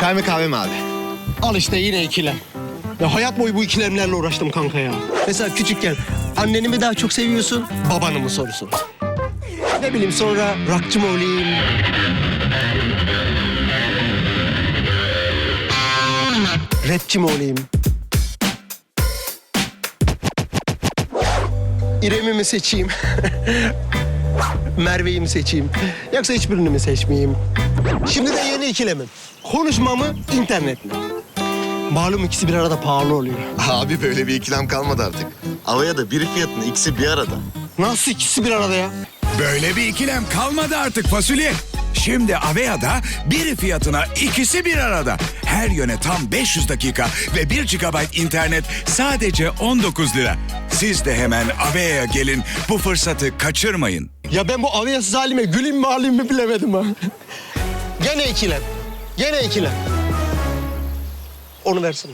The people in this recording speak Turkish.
Çay mı kahve mi abi? Al işte yine ikilem. Ya hayat boyu bu ikilemlerle uğraştım kanka ya. Mesela küçükken anneni mi daha çok seviyorsun, babanı mı sorusun? Ne bileyim sonra rockçı mı olayım? Rapçi mi olayım? İrem'i mi seçeyim? Merve'yi mi seçeyim? Yoksa hiçbirini mi seçmeyeyim? Şimdi de yeni ikilemim. Konuşma mı, internet mi? Malum ikisi bir arada pahalı oluyor. Abi böyle bir ikilem kalmadı artık. Havaya da biri fiyatına ikisi bir arada. Nasıl ikisi bir arada ya? Böyle bir ikilem kalmadı artık fasulye. Şimdi Avea'da biri fiyatına ikisi bir arada. Her yöne tam 500 dakika ve 1 GB internet sadece 19 lira. Siz de hemen Avea'ya gelin bu fırsatı kaçırmayın. Ya ben bu aviyasız halime güleyim mi alayım mı bilemedim ha. Gene ikilem. Gene ikilem. Onu versene.